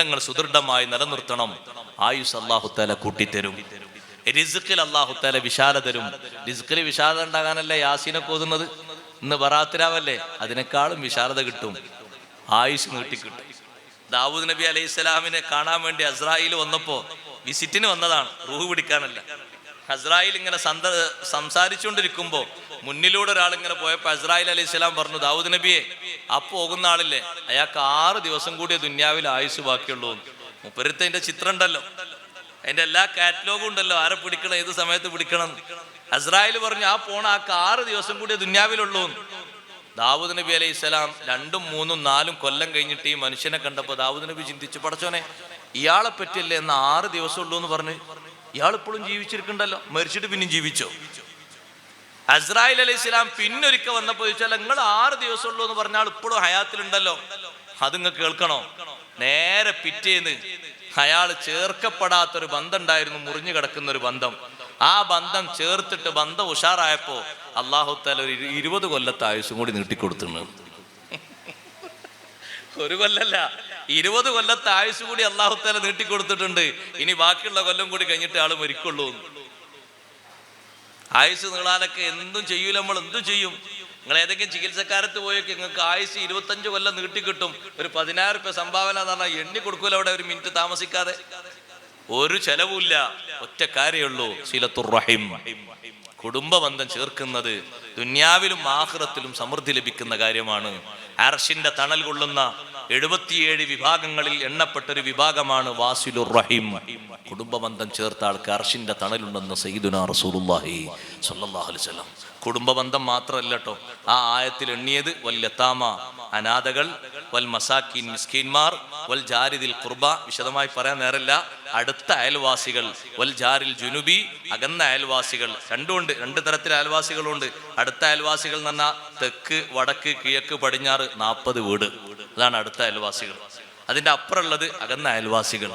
ബന്ധങ്ങൾ സുദൃഢമായി നിലനിർത്തണം. ആയുസ് അള്ളാഹുത്താല കൂട്ടിത്തരും. റിസുക്കിൽ അള്ളാഹുത്താല വിശാല തരും. റിസുക്കിൽ വിശാലത ഉണ്ടാകാനല്ലേ യാസീനെ കോതുന്നത്? ഇന്ന് ബറാത്തിരാവല്ലേ അതിനേക്കാളും വിശാലത കിട്ടും. ആയുസ് നീട്ടിക്കിട്ടും ദാവൂദ് നബി അലൈഹി സ്വലാമിനെ കാണാൻ വേണ്ടി അസ്രായിൽ വന്നപ്പോ വിസിറ്റിന് വന്നതാണ്. റൂഹ് പിടിക്കാനല്ല. അസ്രായിൽ ഇങ്ങനെ സന്ത സംസാരിച്ചുകൊണ്ടിരിക്കുമ്പോ മുന്നിലൂടെ ഒരാൾ ഇങ്ങനെ പോയപ്പോ അസ്രായിൽ അലൈഹി സ്വലാം പറഞ്ഞു ദാവൂദ് നബിയെ ആ പോകുന്ന ആളില്ലേ? അയാൾക്ക് ആറ് ദിവസം കൂടിയ ദുന്യാവിൽ ആയുസ് ബാക്കിയുള്ളൂ മുപ്പരത്തെ അതിന്റെ ചിത്രം ഉണ്ടല്ലോ. അതിന്റെ എല്ലാ കാറ്റലോഗും ഉണ്ടല്ലോ. ആരെ പിടിക്കണം ഏത് സമയത്ത് പിടിക്കണം അസ്രായേൽ പറഞ്ഞു ആ പോണ ആക്ക് ആറ് ദിവസം കൂടിയ ദുന്യാവിലുള്ളൂ ദാവൂദ് നബി അലൈഹി സ്വലാം രണ്ടും മൂന്നും നാലും കൊല്ലം കഴിഞ്ഞിട്ട് ഈ മനുഷ്യനെ കണ്ടപ്പോൾ ദാവൂദ് നബി ചിന്തിച്ചു പടച്ചോനെ ഇയാളെ പറ്റിയല്ലേ എന്ന് ആറ് ദിവസം ഉള്ളൂ എന്ന് പറഞ്ഞ്? ഇയാൾ ഇപ്പോഴും ജീവിച്ചിരിക്കണ്ടല്ലോ? മരിച്ചിട്ട് പിന്നെയും ജീവിച്ചോ? അസ്രായിൽ അലൈഹി ഇസ്ലാം പിന്നൊരിക്ക വന്നപ്പോ ചോദിച്ചാൽ നിങ്ങൾ ആറ് ദിവസം ഉള്ളൂ എന്ന് പറഞ്ഞാൽ ഇപ്പോഴും ഹയാത്തിലുണ്ടല്ലോ. അത് നിങ്ങൾ കേൾക്കണോ? നേരെ പിറ്റേന്ന് അയാൾ ചേർക്കപ്പെടാത്തൊരു ബന്ധം ഉണ്ടായിരുന്നു മുറിഞ്ഞു കിടക്കുന്ന ഒരു ബന്ധം. ആ ബന്ധം ചേർത്തിട്ട് ബന്ധം ഉഷാറായപ്പോ അള്ളാഹുത്താല ഒരു ഇരു- ഇരുപത് കൊല്ലത്തെ ആയുസും കൂടി നീട്ടിക്കൊടുത്തിട്ടുണ്ട്. ഒരു കൊല്ലല്ല ഇരുപത് കൊല്ലത്തെ ആയുസ് കൂടി അള്ളാഹുത്താല നീട്ടിക്കൊടുത്തിട്ടുണ്ട്. ഇനി ബാക്കിയുള്ള കൊല്ലം കൂടി കഴിഞ്ഞിട്ട് ആൾ മരിക്കുള്ളൂ. ആയുസ് നീളാനൊക്കെ എന്തും ചെയ്യൂല നമ്മൾ എന്തും ചെയ്യും. നിങ്ങൾ ഏതെങ്കിലും ചികിത്സക്കാരത്ത് പോയൊക്കെ നിങ്ങൾക്ക് ആയുസ് ഇരുപത്തഞ്ച് കൊല്ലം നീട്ടി കിട്ടും. ഒരു പതിനായിരം റുപ്യ സംഭാവന എന്ന് പറഞ്ഞാൽ എണ്ണി കൊടുക്കൂല അവിടെ ഒരു മിനിറ്റ് താമസിക്കാതെ. ഒരു ചെലവുമില്ല. ഒറ്റ കാര്യമുള്ളൂ ശീലത്തുർ റഹിം കുടുംബ ബന്ധം ചേർക്കുന്നത് ദുന്യാവിലും ആഹ്റത്തിലും സമൃദ്ധി ലഭിക്കുന്ന കാര്യമാണ്. അർഷിന്റെ തണൽ കൊള്ളുന്ന എഴുപത്തിയേഴ് വിഭാഗങ്ങളിൽ എണ്ണപ്പെട്ട ഒരു വിഭാഗമാണ് വാസിലുർ റഹീം. കുടുംബ ബന്ധം ചേർത്ത ആൾക്ക് അർഷിന്റെ തണലുണ്ടെന്ന് സയ്യിദുന റസൂലുല്ലാഹി സ്വല്ലല്ലാഹു അലൈഹി വസല്ലം. കുടുംബ ബന്ധം മാത്രമല്ല ആ ആയത്തിൽ എണ്ണിയത് വല്യത്താമ അനാഥകൾ വൽ മസാക്കിൻ മിസ്കീൻമാർ വൽ ജാരിദിൽ കുർബ വിശദമായി പറയാൻ നേരല്ല അടുത്ത അയൽവാസികൾ വൽ ജാരിൽ ജുനുബി അകന്ന അയൽവാസികൾ. രണ്ടുമുണ്ട് രണ്ട് തരത്തിലെ അയൽവാസികളുണ്ട്. അടുത്ത അയൽവാസികൾ എന്ന് പറഞ്ഞാൽ തെക്ക് വടക്ക് കിഴക്ക് പടിഞ്ഞാറ് നാൽപ്പത് വീട്. അതാണ് അടുത്ത അയൽവാസികൾ. അതിന്റെ അപ്പുറമുള്ളത് അകന്ന അയൽവാസികൾ.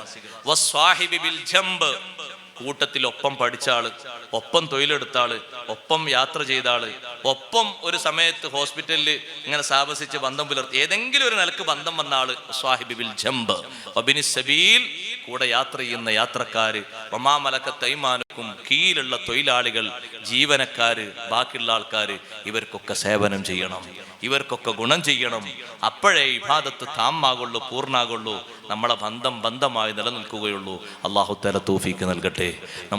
കൂട്ടത്തിൽ ഒപ്പം പഠിച്ച ആൾ ഒപ്പം തൊഴിലെടുത്ത ആൾ ഒപ്പം യാത്ര ചെയ്ത ആൾ ഒപ്പം ഒരു സമയത്ത് ഹോസ്പിറ്റലിൽ ഇങ്ങനെ സാഹസിച്ച് ബന്ധം പുലർത്തി ഏതെങ്കിലും ഒരു നിലയ്ക്ക് ബന്ധം വന്ന ആൾ സ്വാഹിബിൽ ബിൽ ജംബ്. ഒബിനി സബീൽ കൂടെ യാത്ര ചെയ്യുന്ന യാത്രക്കാര് ഒമാമലക്ക തൈമാനക്കും കീഴിലുള്ള തൊഴിലാളികൾ ജീവനക്കാര് ബാക്കിയുള്ള ആൾക്കാര് ഇവർക്കൊക്കെ സേവനം ചെയ്യണം. ഇവർക്കൊക്കെ ഗുണം ചെയ്യണം. അപ്പോഴേ ഇബാദത്ത് താമാകുള്ളൂ പൂർണാകുള്ളൂ. നമ്മളെ ബന്ധം ബന്ധമായി നിലനിൽക്കുകയുള്ളൂ. അള്ളാഹു തല തൂഫീക്ക് നൽകട്ടെ.